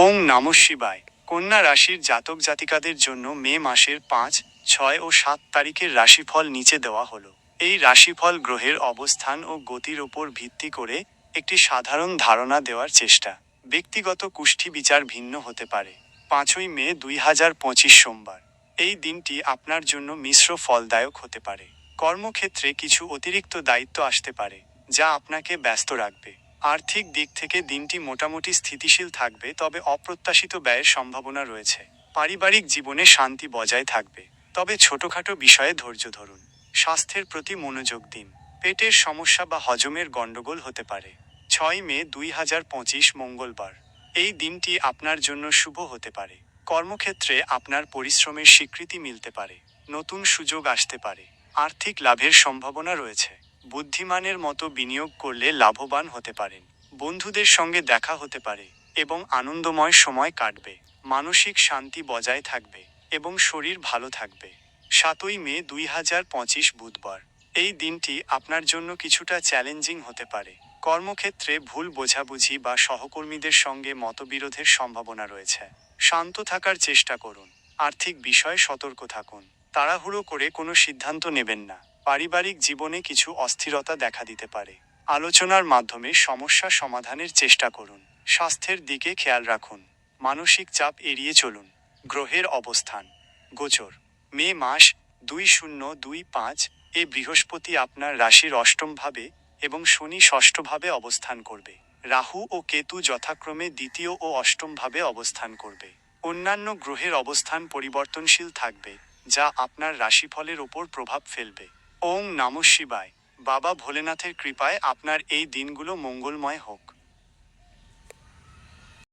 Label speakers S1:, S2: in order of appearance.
S1: ওং নম শিবায়। কন্যা রাশির জাতক জাতিকাদের জন্য মে মাসের পাঁচ, ছয় ও সাত তারিখের রাশিফল নিচে দেওয়া হলো। এই রাশিফল গ্রহের অবস্থান ও গতির ওপর ভিত্তি করে একটি সাধারণ ধারণা দেওয়ার চেষ্টা। ব্যক্তিগত কুষ্ঠি বিচার ভিন্ন হতে পারে। পাঁচই মে দুই হাজার পঁচিশ সোমবার। এই দিনটি আপনার জন্য মিশ্র ফলদায়ক হতে পারে। কর্মক্ষেত্রে কিছু অতিরিক্ত দায়িত্ব আসতে পারে, যা আপনাকে ব্যস্ত রাখবে। আর্থিক দিক থেকে দিনটি মোটামুটি স্থিতিশীল থাকবে, তবে অপ্রত্যাশিত ব্যয়ের সম্ভাবনা রয়েছে। পারিবারিক জীবনে শান্তি বজায় থাকবে, তবে ছোটখাটো বিষয়ে ধৈর্য ধরুন। স্বাস্থ্যের প্রতি মনোযোগ দিন। পেটের সমস্যা বা হজমের গণ্ডগোল হতে পারে। ছয় মে দুই হাজার পঁচিশ মঙ্গলবার। এই দিনটি আপনার জন্য শুভ হতে পারে। কর্মক্ষেত্রে আপনার পরিশ্রমের স্বীকৃতি মিলতে পারে। নতুন সুযোগ আসতে পারে। আর্থিক লাভের সম্ভাবনা রয়েছে। বুদ্ধিমানের মতো বিনিয়োগ করলে লাভবান হতে পারেন। বন্ধুদের সঙ্গে দেখা হতে পারে এবং আনন্দময় সময় কাটবে। মানসিক শান্তি বজায় থাকবে এবং শরীর ভালো থাকবে। সাতই মে দুই হাজার পঁচিশ বুধবার। এই দিনটি আপনার জন্য কিছুটা চ্যালেঞ্জিং হতে পারে। কর্মক্ষেত্রে ভুল বোঝাবুঝি বা সহকর্মীদের সঙ্গে মতবিরোধের সম্ভাবনা রয়েছে। শান্ত থাকার চেষ্টা করুন। আর্থিক বিষয়ে সতর্ক থাকুন। তাড়াহুড়ো করে কোনো সিদ্ধান্ত নেবেন না। পারিবারিক জীবনে কিছু অস্থিরতা দেখা দিতে পারে। আলোচনার মাধ্যমে সমস্যা সমাধানের চেষ্টা করুন। স্বাস্থ্যের দিকে খেয়াল রাখুন। মানসিক চাপ এড়িয়ে চলুন। গ্রহের অবস্থান। গোচর। মে মাস দুই শূন্য দুই পাঁচ এ বৃহস্পতি আপনার রাশির অষ্টম ভাবে এবং শনি ষষ্ঠভাবে অবস্থান করবে। রাহু ও কেতু যথাক্রমে দ্বিতীয় ও অষ্টম ভাবে অবস্থান করবে। অন্যান্য গ্রহের অবস্থান পরিবর্তনশীল থাকবে। যা আপনার রাশিফলের ওপর প্রভাব ফেলবে। ওং নম শিবায়। বাবা ভোলেনাথের কৃপায় আপনার এই দিনগুলো মঙ্গলময় হোক।